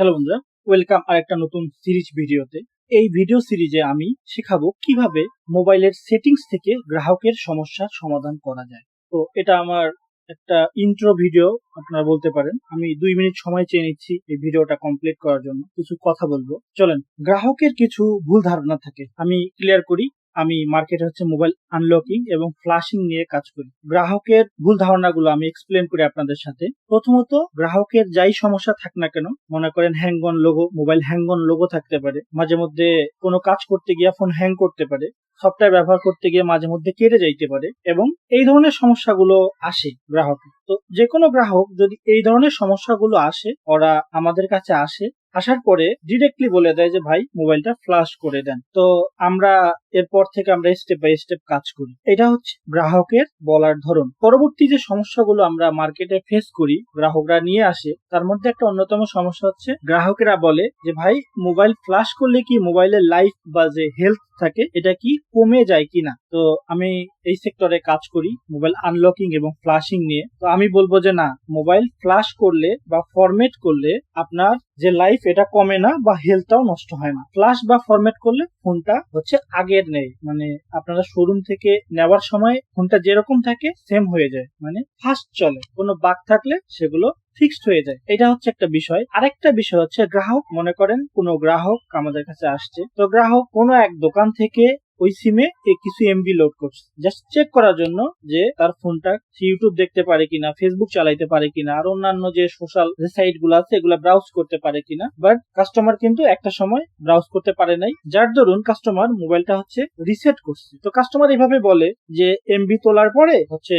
Hello বন্ধুরা welcome আরেকটা নতুন সিরিজ ভিডিওতে। এই ভিডিও সিরিজে আমি শেখাবো কীভাবে মোবাইলের সেটিংস থেকে গ্রাহকের সমস্যার সমাধান করা যায়। তো এটা আমার একটা ইন্ট্রো ভিডিও আপনারা বলতে পারেন। আমি দুই মিনিট সময় চেয়ে নিচ্ছি এই ভিডিওটা কমপ্লিট করার জন্য। কিছু কথা বলব। চলেন, গ্রাহকের কিছু ভুল ধারণা থাকে। আমি ক্লিয়ার করি আমি মার্কেটে হচ্ছে মোবাইল আনলকিং এবং ফ্লাশিং নিয়ে কাজ করি। গ্রাহকের ভুল ধারণাগুলো আমি এক্সপ্লেন করি আপনাদের সাথে। প্রথমত, গ্রাহকের যাই সমস্যা থাক না কেন, মনে করেন hang on logo mobile hang on logo থাকতে পারে। মাঝে মধ্যে কোনো কাজ করতে গিয়ে ফোন হ্যাং করতে পারে। সফটওয়্যার ব্যবহার করতে গিয়ে মাঝে মধ্যে কেটে যাইতে পারে এবং এই ধরনের সমস্যাগুলো আসে গ্রাহকের। তো যে কোনো গ্রাহক যদি এই ধরনের সমস্যাগুলো আসে, ওরা আমাদের কাছে আসে আসার পরে ডিরেক্টলি বলে দেয় যে, ভাই মোবাইলটা ফ্লাশ করে দেন। তো আমরা এরপর থেকে আমরা স্টেপ বাই স্টেপ কাজ করি। এটা হচ্ছে গ্রাহকের বলার ধরন। পরবর্তী যে সমস্যাগুলো আমরা মার্কেটে ফেস করি, গ্রাহকরা নিয়ে আসে, তার মধ্যে একটা অন্যতম সমস্যা হচ্ছে, গ্রাহকেরা বলে যে, ভাই মোবাইল ফ্লাশ করলে কি মোবাইলের লাইফ বা যে হেলথ থাকে, এটা কি কমে যায় কিনা তো আমি এই সেক্টরে কাজ করি মোবাইল আনলকিং এবং ফ্লাশিং নিয়ে। তো আমি বলব যে, না মোবাইল ফ্লাশ করলে বা ফরমেট করলে আপনার যে লাইফ এটা কমে না বা হেলথটাও নষ্ট হয় না। ফ্লাশ বা ফরমেট করলে ফোনটা হচ্ছে আগের নেই। মানে আপনারা শোরুম থেকে নেওয়ার সময় ফোনটা যেরকম থাকে সেম হয়ে যায়। মানে ফাস্ট চলে। কোনো বাগ থাকলে সেগুলো ফিক্সড হয়ে যায়। এটা হচ্ছে একটা বিষয়। আরেকটা বিষয় হচ্ছে গ্রাহক। মনে করেন কোনো গ্রাহক আমাদের কাছে আসছে। তো গ্রাহক কোনো এক দোকান থেকে ওই সিমে কিছু এমবি লোড করছে। জাস্ট চেক করার জন্য যে তার ফোনটা ইউটিউব দেখতে পারে কিনা ফেসবুক চালাইতে পারে কিনা, আর অন্যান্য যে সোশ্যাল সাইটগুলো আছে, এগুলো ব্রাউজ করতে পারে কিনা। বাট কাস্টমার কিন্তু একটা সময় ব্রাউজ করতে পারে নাই। যার দরুন কাস্টমার মোবাইলটা হচ্ছে রিসেট করছে। তো কাস্টমার এভাবে বলে যে এমবি তোলার পরে হচ্ছে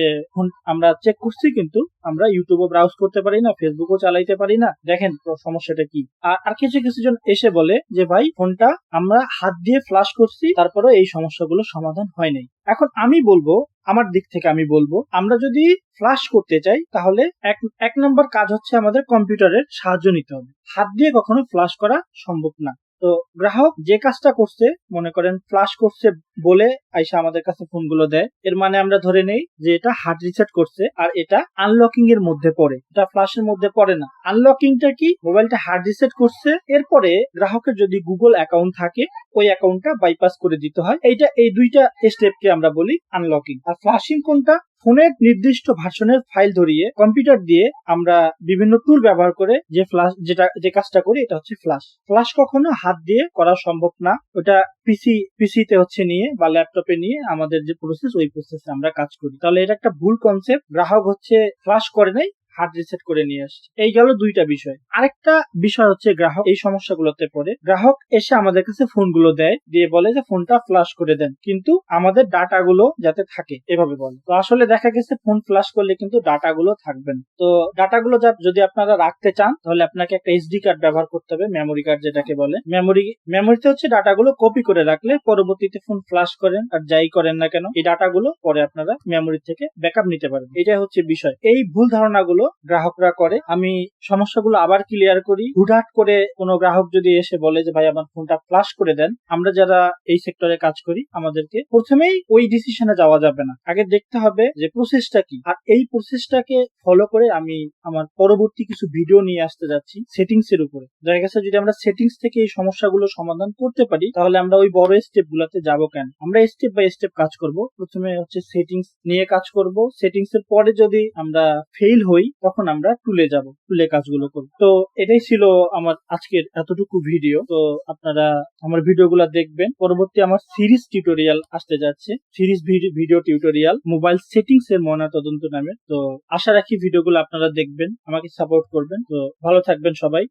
আমরা চেক করছি কিন্তু আমরা ইউটিউবও ব্রাউজ করতে পারি না ফেসবুকও চালাইতে পারি না। দেখেন সমস্যাটা কি। আর কিছু কিছু জন এসে বলে যে, ভাই, ফোনটা আমরা হাত দিয়ে ফ্লাশ করছি তারপরে এই সমস্যাগুলো সমাধান হয় নাই। এখন আমি বলব, আমার দিক থেকে আমি বলব, আমরা যদি ফ্লাশ করতে চাই, তাহলে এক এক নম্বর কাজ হচ্ছে আমাদের কম্পিউটারের সাহায্য নিতে হবে। হাত দিয়ে কখনো ফ্লাশ করা সম্ভব না। তো গ্রাহক যে কাজটা করছে, মনে করেন ফ্লাশ করছে বলে আইসা আমাদের কাছে ফোনগুলো দেয়, এর মানে আমরা ধরে নেই যে এটা হার্ড রিসেট করছে আর এটা আনলকিং এর মধ্যে পড়ে। এটা ফ্লাশের মধ্যে পড়ে না। আনলকিংটা কি? মোবাইলটা হার্ড রিসেট করছে, এরপরে গ্রাহকের যদি গুগল অ্যাকাউন্ট থাকে, ওই অ্যাকাউন্টটা বাইপাস করে দিতে হয়। এইটা, এই দুইটা স্টেপকে আমরা বলি আনলকিং আর ফ্লাশিং কোনটা? ফোনের নির্দিষ্ট ভাষণের ফাইল ধরিয়ে কম্পিউটার দিয়ে আমরা বিভিন্ন টুল ব্যবহার করে যে ফ্লাশ যেটা, যে কাজটা করি, এটা হচ্ছে ফ্লাশ ফ্লাশ কখনো হাত দিয়ে করা সম্ভব না। ওটা পিসি পিসিতে হচ্ছে নিয়ে বা ল্যাপটপে নিয়ে আমাদের যে প্রসেস ওই প্রসেসে আমরা কাজ করি। তাহলে এটা একটা ভুল কনসেপ্ট গ্রাহক হচ্ছে ফ্লাশ করে নাই হার্ড রিসেট করে নিয়ে আসছে। এই গেল দুইটা বিষয়। আরেকটা বিষয় হচ্ছে গ্রাহক এই সমস্যাগুলোতে পড়ে। গ্রাহক এসে আমাদের কাছে ফোনগুলো দেয়, দিয়ে বলে যে ফোনটা ফ্লাশ করে দেন। কিন্তু আমাদের ডাটাগুলো যাতে থাকে, এভাবে বলে। তো আসলে দেখা গেছে ফোন ফ্লাশ করলে কিন্তু ডাটাগুলো থাকবে না। তো ডাটাগুলো যদি আপনারা রাখতে চান, তাহলে আপনাকে একটা এসডি কার্ড ব্যবহার করতে হবে মেমোরি কার্ড যেটাকে বলে। মেমোরি মেমোরিতে হচ্ছে ডাটাগুলো কপি করে রাখলে পরবর্তীতে ফোন ফ্লাশ করেন আর যাই করেন না কেন, এই ডাটাগুলো পরে আপনারা মেমোরি থেকে ব্যাকআপ নিতে পারেন এটাই হচ্ছে বিষয়। এই ভুল ধারণাগুলো গ্রাহকরা করে, আমি সমস্যাগুলো আবার ক্লিয়ার করি। হুটহাট করে কোনো গ্রাহক যদি এসে বলে যে, ভাই, আমার ফোনটা ফ্লাশ করে দেন। আমরা যারা এই সেক্টরে কাজ করি, আমাদেরকে প্রথমেই ওই ডিসিশনে যাওয়া যাবে না। আগে দেখতে হবে যে প্রসেসটা কি। আর এই প্রসেসটাকে ফলো করে আমি আমার পরবর্তী কিছু ভিডিও নিয়ে আসতে যাচ্ছি সেটিংস এর উপরে। দেখা গেছে, যদি আমরা সেটিংস থেকে এই সমস্যাগুলো সমাধান করতে পারি, তাহলে আমরা ওই বড় স্টেপ গুলাতে যাব কেন? আমরা স্টেপ বাই স্টেপ কাজ করব। প্রথমে হচ্ছে সেটিংস নিয়ে কাজ করব। সেটিংস এর পরে যদি আমরা ফেল হই তখন আমরা টুলে যাব টুলে কাজগুলো করব। তো এটাই ছিল আমার আজকের এতটুকু ভিডিও তো আপনারা আমার ভিডিওগুলো দেখবেন। পরবর্তী আমার সিরিজ টিউটোরিয়াল আসতে যাচ্ছে। Series video tutorial mobile settings এর ময়নাতদন্ত নামে। তো আশা রাখি ভিডিওগুলো আপনারা দেখবেন, আমাকে সাপোর্ট করবেন। তো ভালো থাকবেন সবাই।